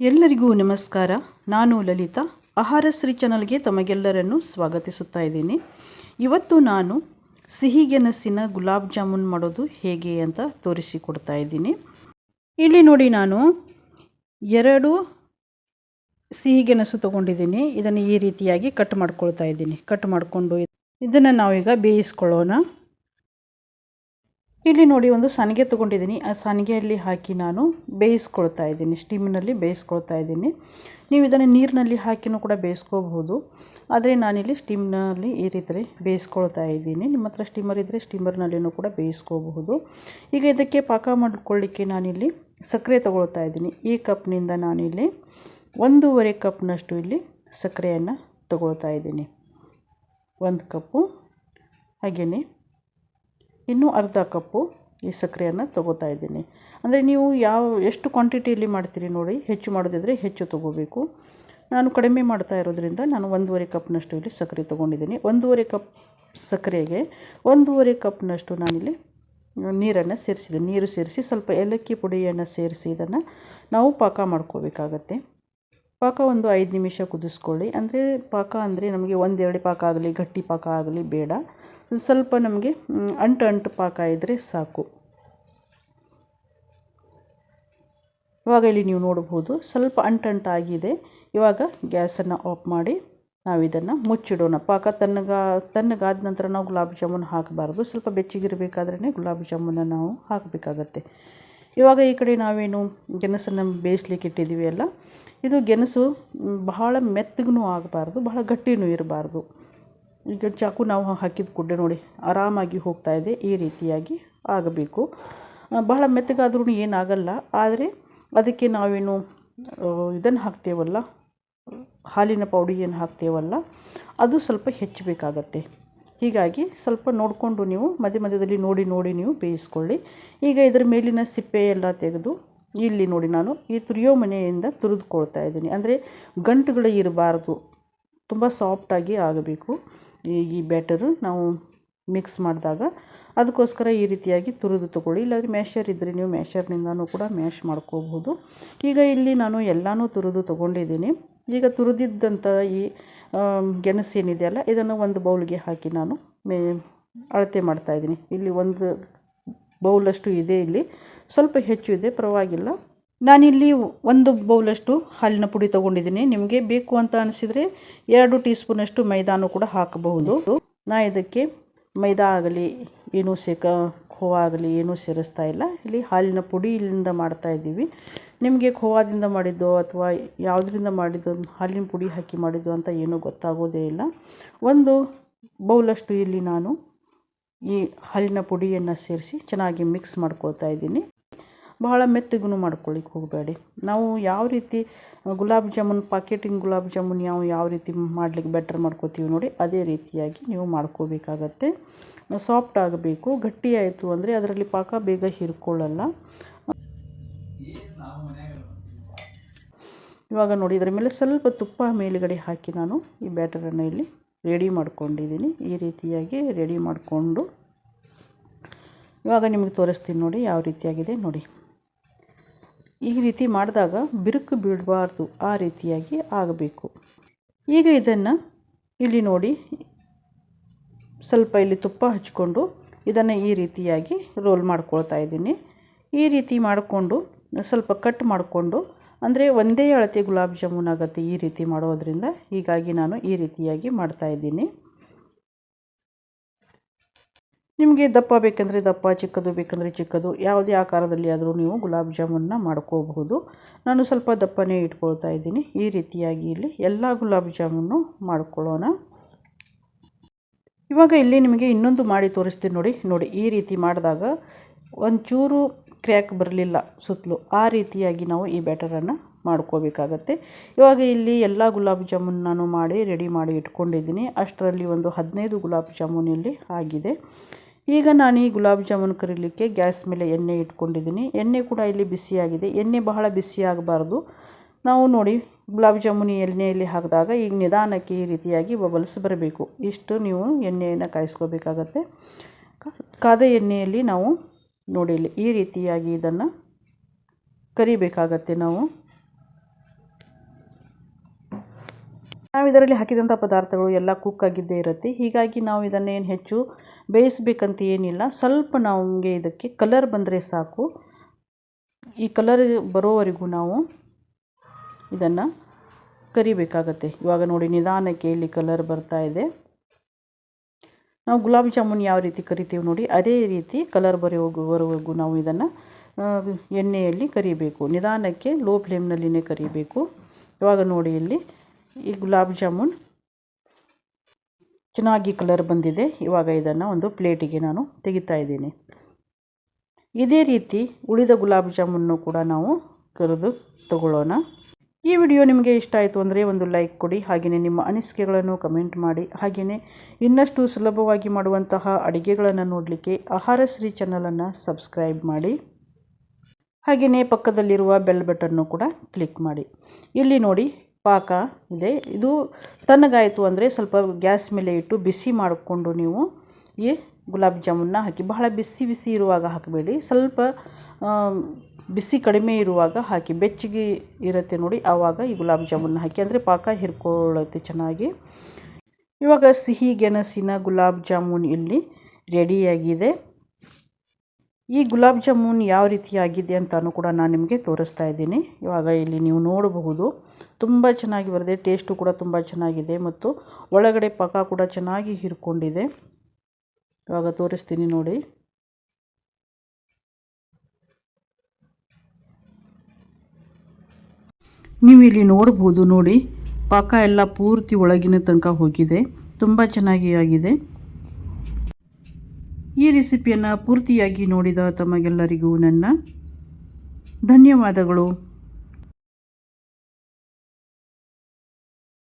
ಎಲ್ಲರಿಗೂ ನಮಸ್ಕಾರ. ನಾನು ಲಲಿತಾ. ಆಹಾರ ಶ್ರೀ ಚಾನಲ್ಗೆ ತಮಗೆಲ್ಲರನ್ನು ಸ್ವಾಗತಿಸುತ್ತಾ ಇದ್ದೀನಿ. ಇವತ್ತು ನಾನು ಸಿಹಿಗೆಣಸಿನ ಗುಲಾಬ್ ಜಾಮೂನ್ ಮಾಡೋದು ಹೇಗೆ ಅಂತ ತೋರಿಸಿಕೊಡ್ತಾ ಇದ್ದೀನಿ. ಇಲ್ಲಿ ನೋಡಿ ನಾನು ಎರಡು ಸಿಹಿಗೆಣಸು ತೊಗೊಂಡಿದ್ದೀನಿ. ಇದನ್ನು ಈ ರೀತಿಯಾಗಿ ಕಟ್ ಮಾಡ್ಕೊಳ್ತಾ ಇದ್ದೀನಿ. ಕಟ್ ಮಾಡಿಕೊಂಡು ಇದನ್ನು ನಾವೀಗ ಬೇಯಿಸ್ಕೊಳ್ಳೋಣ. ಇಲ್ಲಿ ನೋಡಿ ಒಂದು ಸನಿಗೆ ತೊಗೊಂಡಿದ್ದೀನಿ. ಆ ಸನಿಗೆಯಲ್ಲಿ ಹಾಕಿ ನಾನು ಬೇಯಿಸ್ಕೊಳ್ತಾ ಇದ್ದೀನಿ. ಸ್ಟೀಮಿನಲ್ಲಿ ಬೇಯಿಸ್ಕೊಳ್ತಾ ಇದ್ದೀನಿ. ನೀವು ಇದನ್ನು ನೀರಿನಲ್ಲಿ ಹಾಕಿನೂ ಕೂಡ ಬೇಯಿಸ್ಕೋಬಹುದು. ಆದರೆ ನಾನಿಲ್ಲಿ ಸ್ಟೀಮ್ನಲ್ಲಿ ಈ ರೀತಿ ಬೇಯಿಸ್ಕೊಳ್ತಾ ಇದ್ದೀನಿ. ನಿಮ್ಮ ಹತ್ರ ಸ್ಟೀಮರ್ ಇದ್ದರೆ ಸ್ಟೀಮರ್ನಲ್ಲಿನೂ ಕೂಡ ಬೇಯಿಸ್ಕೋಬಹುದು. ಈಗ ಇದಕ್ಕೆ ಪಾಕ ಮಾಡಿಕೊಳ್ಳಿಕ್ಕೆ ನಾನಿಲ್ಲಿ ಸಕ್ಕರೆ ತಗೊಳ್ತಾ ಇದ್ದೀನಿ. ಈ ಕಪ್ನಿಂದ ನಾನಿಲ್ಲಿ ಒಂದೂವರೆ ಕಪ್ನಷ್ಟು ಇಲ್ಲಿ ಸಕ್ಕರೆಯನ್ನು ತಗೊಳ್ತಾ ಇದ್ದೀನಿ. ಒಂದು ಕಪ್ಪು, ಹಾಗೆಯೇ ಇನ್ನೂ ಅರ್ಧ ಕಪ್ಪು ಈ ಸಕ್ಕರೆಯನ್ನು ತೊಗೋತಾ ಇದ್ದೀನಿ. ಅಂದರೆ ನೀವು ಯಾವ, ಎಷ್ಟು ಕ್ವಾಂಟಿಟಿಯಲ್ಲಿ ಮಾಡ್ತೀರಿ ನೋಡಿ, ಹೆಚ್ಚು ಮಾಡೋದಿದ್ರೆ ಹೆಚ್ಚು ತೊಗೋಬೇಕು. ನಾನು ಕಡಿಮೆ ಮಾಡ್ತಾ ಇರೋದ್ರಿಂದ ನಾನು ಒಂದೂವರೆ ಕಪ್ನಷ್ಟು ಇಲ್ಲಿ ಸಕ್ಕರೆ ತೊಗೊಂಡಿದ್ದೀನಿ. ಒಂದೂವರೆ ಕಪ್ ಸಕ್ಕರೆಗೆ ಒಂದೂವರೆ ಕಪ್ನಷ್ಟು ನಾನಿಲ್ಲಿ ನೀರನ್ನು ಸೇರಿಸಿದೆ. ನೀರು ಸೇರಿಸಿ ಸ್ವಲ್ಪ ಏಲಕ್ಕಿ ಪುಡಿಯನ್ನು ಸೇರಿಸಿ ಇದನ್ನು ನಾವು ಪಾಕ ಮಾಡ್ಕೋಬೇಕಾಗತ್ತೆ. ಪಾಕ ಒಂದು ಐದು ನಿಮಿಷ ಕುದಿಸ್ಕೊಳ್ಳಿ. ಅಂದರೆ ಪಾಕ ಅಂದರೆ ನಮಗೆ ಒಂದೆರಡು ಪಾಕ ಆಗಲಿ, ಗಟ್ಟಿ ಪಾಕ ಆಗಲಿ ಬೇಡ. ಸ್ವಲ್ಪ ನಮಗೆ ಅಂಟು ಅಂಟು ಪಾಕ ಇದ್ದರೆ ಸಾಕು. ಇವಾಗ ಇಲ್ಲಿ ನೀವು ನೋಡ್ಬೋದು ಸ್ವಲ್ಪ ಅಂಟಂಟಾಗಿದೆ ಇವಾಗ ಗ್ಯಾಸನ್ನು ಆಫ್ ಮಾಡಿ ನಾವು ಇದನ್ನು ಮುಚ್ಚಿಡೋಣ. ಪಾಕ ತನ್ನಗ ತಣ್ಣಗಾದ ನಂತರ ನಾವು ಗುಲಾಬ್ ಜಾಮೂನ್ ಹಾಕಬಾರ್ದು. ಸ್ವಲ್ಪ ಬೆಚ್ಚಗಿರಬೇಕಾದ್ರೇ ಗುಲಾಬ್ ಜಾಮೂನನ್ನು ನಾವು ಹಾಕಬೇಕಾಗತ್ತೆ. ಇವಾಗ ಈ ಕಡೆ ನಾವೇನು ಗೆಣಸನ್ನು ಬೇಯಿಸ್ಲಿಕ್ಕೆ ಇಟ್ಟಿದ್ದೀವಿ ಅಲ್ಲ, ಇದು ಗೆಣಸು ಬಹಳ ಮೆತ್ತಗೂ ಆಗಬಾರ್ದು, ಬಹಳ ಗಟ್ಟಿನೂ ಇರಬಾರ್ದು. ಈಗ ಚಾಕು ನಾವು ಹಾಕಿದ ಕೂಡಲೇ ನೋಡಿ, ಆರಾಮಾಗಿ ಹೋಗ್ತಾ ಇದೆ, ಈ ರೀತಿಯಾಗಿ ಆಗಬೇಕು. ಬಹಳ ಮೆತ್ತಗಾದ್ರೂ ಏನಾಗಲ್ಲ, ಆದರೆ ಅದಕ್ಕೆ ನಾವೇನು ಇದನ್ನು ಹಾಕ್ತೇವಲ್ಲ, ಹಾಲಿನ ಪೌಡಿ ಏನು ಹಾಕ್ತೇವಲ್ಲ, ಅದು ಸ್ವಲ್ಪ ಹೆಚ್ಚಬೇಕಾಗತ್ತೆ. ಹೀಗಾಗಿ ಸ್ವಲ್ಪ ನೋಡಿಕೊಂಡು ನೀವು, ಮಧ್ಯ ಮಧ್ಯದಲ್ಲಿ ನೋಡಿ ನೋಡಿ ನೀವು ಬೇಯಿಸ್ಕೊಳ್ಳಿ. ಈಗ ಇದರ ಮೇಲಿನ ಸಿಪ್ಪೆ ಎಲ್ಲ ತೆಗೆದು, ಇಲ್ಲಿ ನೋಡಿ ನಾನು, ಈ ತುರಿಯೋ ಮನೆಯಿಂದ ತುರಿದುಕೊಳ್ತಾ ಇದ್ದೀನಿ. ಅಂದರೆ ಗಂಟುಗಳು ಇರಬಾರ್ದು, ತುಂಬ ಸಾಫ್ಟಾಗಿ ಆಗಬೇಕು. ಈ ಬ್ಯಾಟರು ನಾವು ಮಿಕ್ಸ್ ಮಾಡಿದಾಗ ಅದಕ್ಕೋಸ್ಕರ ಈ ರೀತಿಯಾಗಿ ತುರಿದು ತೊಗೊಳ್ಳಿ. ಇಲ್ಲಾಂದರೆ ಮ್ಯಾಶರ್ ಇದ್ದರೆ ನೀವು ಮ್ಯಾಶರ್ನಿಂದನೂ ಕೂಡ ಮ್ಯಾಶ್ ಮಾಡ್ಕೋಬಹುದು. ಈಗ ಇಲ್ಲಿ ನಾನು ಎಲ್ಲನೂ ತುರಿದು ತೊಗೊಂಡಿದ್ದೀನಿ. ಈಗ ತುರಿದಿದ್ದಂಥ ಈ ಗೆಣಸು ಏನಿದೆಯಲ್ಲ ಇದನ್ನು ಒಂದು ಬೌಲ್ಗೆ ಹಾಕಿ ನಾನು ಮೇ, ಅಳತೆ ಮಾಡ್ತಾಯಿದ್ದೀನಿ ಇಲ್ಲಿ ಒಂದು ಬೌಲಷ್ಟು ಇದೆ ಇಲ್ಲಿ. ಸ್ವಲ್ಪ ಹೆಚ್ಚು ಇದೆ, ಪರವಾಗಿಲ್ಲ. ನಾನಿಲ್ಲಿ ಒಂದು ಬೌಲಷ್ಟು ಹಾಲಿನ ಪುಡಿ ತೊಗೊಂಡಿದ್ದೀನಿ. ನಿಮಗೆ ಬೇಕು ಅಂತ ಅನಿಸಿದರೆ ಎರಡು ಟೀ ಸ್ಪೂನಷ್ಟು ಮೈದಾನು ಕೂಡ ಹಾಕಬಹುದು. ನಾ ಇದಕ್ಕೆ ಮೈದಾ ಆಗಲಿ, ಏನೂ ಸೇಕ, ಖೋವಾ ಆಗಲಿ, ಏನೂ ಸೇರಿಸ್ತಾ ಇಲ್ಲ. ಇಲ್ಲಿ ಹಾಲಿನ ಪುಡಿ ಇಲ್ಲಿಂದ ಮಾಡ್ತಾ ಇದ್ದೀವಿ. ನಿಮಗೆ ಖೋವಾದಿಂದ ಮಾಡಿದ್ದು ಅಥವಾ ಯಾವುದರಿಂದ ಮಾಡಿದ್ದು, ಹಾಲಿನ ಪುಡಿ ಹಾಕಿ ಮಾಡಿದ್ದು ಅಂತ ಏನೂ ಗೊತ್ತಾಗೋದೇ ಇಲ್ಲ. ಒಂದು ಬೌಲಷ್ಟು ಇಲ್ಲಿ ನಾನು ಈ ಹಾಲಿನ ಪುಡಿಯನ್ನು ಸೇರಿಸಿ ಚೆನ್ನಾಗಿ ಮಿಕ್ಸ್ ಮಾಡ್ಕೊಳ್ತಾ ಇದ್ದೀನಿ. ಬಹಳ ಮೆತ್ತಗೂ ಮಾಡ್ಕೊಳ್ಳಿಕ್ಕೆ ಹೋಗಬೇಡಿ. ನಾವು ಯಾವ ರೀತಿ ಗುಲಾಬ್ ಜಾಮೂನ್ ಪಾಕೆಟಿಂಗ್ ಗುಲಾಬ್ ಜಾಮೂನ್ ಯಾವ ಯಾವ ರೀತಿ ಮಾಡಲಿಕ್ಕೆ ಬೆಟರ್ ಮಾಡ್ಕೋತೀವಿ ನೋಡಿ, ಅದೇ ರೀತಿಯಾಗಿ ನೀವು ಮಾಡ್ಕೋಬೇಕಾಗತ್ತೆ. ಸಾಫ್ಟ್ ಆಗಬೇಕು, ಗಟ್ಟಿ ಆಯಿತು ಅಂದರೆ ಅದರಲ್ಲಿ ಪಾಕ ಬೇಗ ಹೀರ್ಕೊಳ್ಳಲ್ಲ. ಇವಾಗ ನೋಡಿ, ಇದರ ಮೇಲೆ ಸ್ವಲ್ಪ ತುಪ್ಪ ಮೇಲುಗಡೆ ಹಾಕಿ ನಾನು ಈ ಬ್ಯಾಟರನ್ನು ಇಲ್ಲಿ ರೆಡಿ ಮಾಡ್ಕೊಂಡಿದ್ದೀನಿ. ಈ ರೀತಿಯಾಗಿ ರೆಡಿ ಮಾಡಿಕೊಂಡು ಇವಾಗ ನಿಮಗೆ ತೋರಿಸ್ತೀನಿ ನೋಡಿ, ಯಾವ ರೀತಿಯಾಗಿದೆ ನೋಡಿ. ಈ ರೀತಿ ಮಾಡಿದಾಗ ಬಿರುಕು ಬೀಳಬಾರ್ದು ಆ ರೀತಿಯಾಗಿ ಆಗಬೇಕು. ಈಗ ಇದನ್ನು ಇಲ್ಲಿ ನೋಡಿ, ಸ್ವಲ್ಪ ಇಲ್ಲಿ ತುಪ್ಪ ಹಚ್ಕೊಂಡು ಇದನ್ನು ಈ ರೀತಿಯಾಗಿ ರೋಲ್ ಮಾಡ್ಕೊಳ್ತಾ ಇದ್ದೀನಿ. ಈ ರೀತಿ ಮಾಡಿಕೊಂಡು, ಸ್ವಲ್ಪ ಕಟ್ ಮಾಡಿಕೊಂಡು, ಅಂದರೆ ಒಂದೇ ಅಳತೆ ಗುಲಾಬ್ ಜಾಮೂನ್ ಆಗುತ್ತೆ ಈ ರೀತಿ ಮಾಡೋದ್ರಿಂದ. ಹೀಗಾಗಿ ನಾನು ಈ ರೀತಿಯಾಗಿ ಮಾಡ್ತಾಯಿದ್ದೀನಿ ನಿಮಗೆ ದಪ್ಪ ಬೇಕೆಂದರೆ ದಪ್ಪ, ಚಿಕ್ಕದು ಬೇಕೆಂದರೆ ಚಿಕ್ಕದು, ಯಾವುದೇ ಆಕಾರದಲ್ಲಿ ಆದರೂ ನೀವು ಗುಲಾಬ್ ಜಾಮೂನ್ನ ಮಾಡ್ಕೋಬಹುದು. ನಾನು ಸ್ವಲ್ಪ ದಪ್ಪನೇ ಇಟ್ಕೊಳ್ತಾ ಇದ್ದೀನಿ. ಈ ರೀತಿಯಾಗಿ ಇಲ್ಲಿ ಎಲ್ಲ ಗುಲಾಬ್ ಜಾಮೂನು ಮಾಡ್ಕೊಳ್ಳೋಣ. ಇವಾಗ ಇಲ್ಲಿ ನಿಮಗೆ ಇನ್ನೊಂದು ಮಾಡಿ ತೋರಿಸ್ತೀನಿ ನೋಡಿ. ನೋಡಿ, ಈ ರೀತಿ ಮಾಡಿದಾಗ ಒಂಚೂರು ಕ್ರ್ಯಾಕ್ ಬರಲಿಲ್ಲ ಸುತ್ತಲೂ. ಆ ರೀತಿಯಾಗಿ ನಾವು ಈ ಬ್ಯಾಟರನ್ನು ಮಾಡ್ಕೋಬೇಕಾಗತ್ತೆ. ಇವಾಗ ಇಲ್ಲಿ ಎಲ್ಲ ಗುಲಾಬ್ ಜಾಮೂನ್ ನಾನು ಮಾಡಿ, ರೆಡಿ ಮಾಡಿ ಇಟ್ಕೊಂಡಿದ್ದೀನಿ. ಅಷ್ಟರಲ್ಲಿ ಒಂದು ಹದಿನೈದು ಗುಲಾಬ್ ಜಾಮೂನ್ ಇಲ್ಲಿ ಆಗಿದೆ. ಈಗ ನಾನು ಈ ಗುಲಾಬ್ ಜಾಮೂನ್ ಕರಿಲಿಕ್ಕೆ ಗ್ಯಾಸ್ ಮೇಲೆ ಎಣ್ಣೆ ಇಟ್ಕೊಂಡಿದ್ದೀನಿ. ಎಣ್ಣೆ ಕೂಡ ಇಲ್ಲಿ ಬಿಸಿಯಾಗಿದೆ. ಎಣ್ಣೆ ಬಹಳ ಬಿಸಿ ಆಗಬಾರ್ದು. ನಾವು ನೋಡಿ, ಗುಲಾಬ್ ಜಾಮೂನ್ ಎಣ್ಣೆಯಲ್ಲಿ ಹಾಕಿದಾಗ ಈಗ ನಿಧಾನಕ್ಕೆ ಈ ರೀತಿಯಾಗಿ ಬಬಲ್ಸ್ ಬರಬೇಕು. ಇಷ್ಟು ನೀವು ಎಣ್ಣೆಯನ್ನು ಕಾಯಿಸ್ಕೋಬೇಕಾಗತ್ತೆ. ಕಾದ ಎಣ್ಣೆಯಲ್ಲಿ ನಾವು ನೋಡಿ ಈ ರೀತಿಯಾಗಿ ಇದನ್ನು ಕರಿಬೇಕಾಗತ್ತೆ ನಾವು. ನಾವು ಇದರಲ್ಲಿ ಹಾಕಿದಂಥ ಪದಾರ್ಥಗಳು ಎಲ್ಲ ಕುಕ್ ಆಗಿದ್ದೇ ಇರುತ್ತೆ. ಹೀಗಾಗಿ ನಾವು ಇದನ್ನೇನು ಹೆಚ್ಚು ಬೇಯಿಸ್ಬೇಕಂತ ಏನಿಲ್ಲ. ಸ್ವಲ್ಪ ನಮಗೆ ಇದಕ್ಕೆ ಕಲರ್ ಬಂದರೆ ಸಾಕು. ಈ ಕಲರ್ ಬರೋವರೆಗೂ ನಾವು ಇದನ್ನು ಕರಿಬೇಕಾಗತ್ತೆ. ಇವಾಗ ನೋಡಿ, ನಿಧಾನಕ್ಕೆ ಇಲ್ಲಿ ಕಲರ್ ಬರ್ತಾ ಇದೆ. ನಾವು ಗುಲಾಬ್ ಜಾಮೂನ್ ಯಾವ ರೀತಿ ಕರಿತೀವಿ ನೋಡಿ, ಅದೇ ರೀತಿ ಕಲರ್ ಬರೋವರೆಗೂ ಬರುವವರೆಗೂ ನಾವು ಇದನ್ನು ಎಣ್ಣೆಯಲ್ಲಿ ಕರಿಬೇಕು. ನಿಧಾನಕ್ಕೆ ಲೋ ಫ್ಲೇಮ್ನಲ್ಲಿನೇ ಕರಿಬೇಕು. ಇವಾಗ ನೋಡಿ ಇಲ್ಲಿ ಈ ಗುಲಾಬ್ ಜಾಮೂನ್. ಚೆನ್ನಾಗಿ ಕಲರ್ ಬಂದಿದೆ. ಇವಾಗ ಇದನ್ನು ಒಂದು ಪ್ಲೇಟಿಗೆ ನಾನು ತೆಗಿತಾ ಇದ್ದೀನಿ. ಇದೇ ರೀತಿ ಉಳಿದ ಗುಲಾಬ್ ಜಾಮೂನು ಕೂಡ ನಾವು ಕರೆದು ತಗೊಳ್ಳೋಣ. ಈ ವಿಡಿಯೋ ನಿಮಗೆ ಇಷ್ಟ ಆಯಿತು ಅಂದರೆ ಒಂದು ಲೈಕ್ ಕೊಡಿ. ಹಾಗೆಯೇ ನಿಮ್ಮ ಅನಿಸಿಕೆಗಳನ್ನು ಕಮೆಂಟ್ ಮಾಡಿ. ಹಾಗೆಯೇ ಇನ್ನಷ್ಟು ಸುಲಭವಾಗಿ ಮಾಡುವಂತಹ ಅಡುಗೆಗಳನ್ನು ನೋಡಲಿಕ್ಕೆ ಆಹಾರ ಶ್ರೀ ಚಾನಲನ್ನು ಸಬ್ಸ್ಕ್ರೈಬ್ ಮಾಡಿ. ಹಾಗೆಯೇ ಪಕ್ಕದಲ್ಲಿರುವ ಬೆಲ್ ಬಟನ್ನು ಕೂಡ ಕ್ಲಿಕ್ ಮಾಡಿ. ಇಲ್ಲಿ ನೋಡಿ ಪಾಕ ಇದೆ. ಇದು ತಣ್ಣಗಾಯಿತು ಅಂದರೆ ಸ್ವಲ್ಪ ಗ್ಯಾಸ್ ಮೇಲೆ ಇಟ್ಟು ಬಿಸಿ ಮಾಡಿಕೊಂಡು ನೀವು ಈ ಗುಲಾಬ್ ಜಾಮೂನ್ನ ಹಾಕಿ, ಬಹಳ ಬಿಸಿ ಬಿಸಿ ಇರುವಾಗ ಹಾಕಬೇಡಿ. ಸ್ವಲ್ಪ ಬಿಸಿ ಕಡಿಮೆ ಇರುವಾಗ ಹಾಕಿ, ಬೆಚ್ಚಗೆ ಇರುತ್ತೆ ನೋಡಿ ಆವಾಗ ಈ ಗುಲಾಬ್ ಜಾಮೂನ್ನ ಹಾಕಿ, ಅಂದರೆ ಪಾಕ ಹಿರ್ಕೊಳ್ಳುತ್ತೆ ಚೆನ್ನಾಗಿ. ಇವಾಗ ಸಿಹಿ ಗೆಣಸಿನ ಗುಲಾಬ್ ಜಾಮೂನ್ ಇಲ್ಲಿ ರೆಡಿಯಾಗಿದೆ. ಈ ಗುಲಾಬ್ ಜಾಮೂನ್ ಯಾವ ರೀತಿಯಾಗಿದೆ ಅಂತಲೂ ಕೂಡ ನಾನು ನಿಮಗೆ ತೋರಿಸ್ತಾ ಇದ್ದೀನಿ. ಇವಾಗ ಇಲ್ಲಿ ನೀವು ನೋಡಬಹುದು, ತುಂಬ ಚೆನ್ನಾಗಿ ಬರದೆ ಟೇಸ್ಟು ಕೂಡ ತುಂಬ ಚೆನ್ನಾಗಿದೆ ಮತ್ತು ಒಳಗಡೆ ಪಾಕ ಕೂಡ ಚೆನ್ನಾಗಿ ಹಿರ್ಕೊಂಡಿದೆ. ಇವಾಗ ತೋರಿಸ್ತೀನಿ ನೋಡಿ. ನೀವು ಇಲ್ಲಿ ನೋಡ್ಬೋದು ನೋಡಿ, ಪಾಕ ಎಲ್ಲ ಪೂರ್ತಿ ಒಳಗಿನ ತನಕ ಹೋಗಿದೆ, ತುಂಬ ಚೆನ್ನಾಗಿ ಆಗಿದೆ. ಈ ರೆಸಿಪಿಯನ್ನು ಪೂರ್ತಿಯಾಗಿ ನೋಡಿದ ತಮಗೆಲ್ಲರಿಗೂ ನನ್ನ ಧನ್ಯವಾದಗಳು.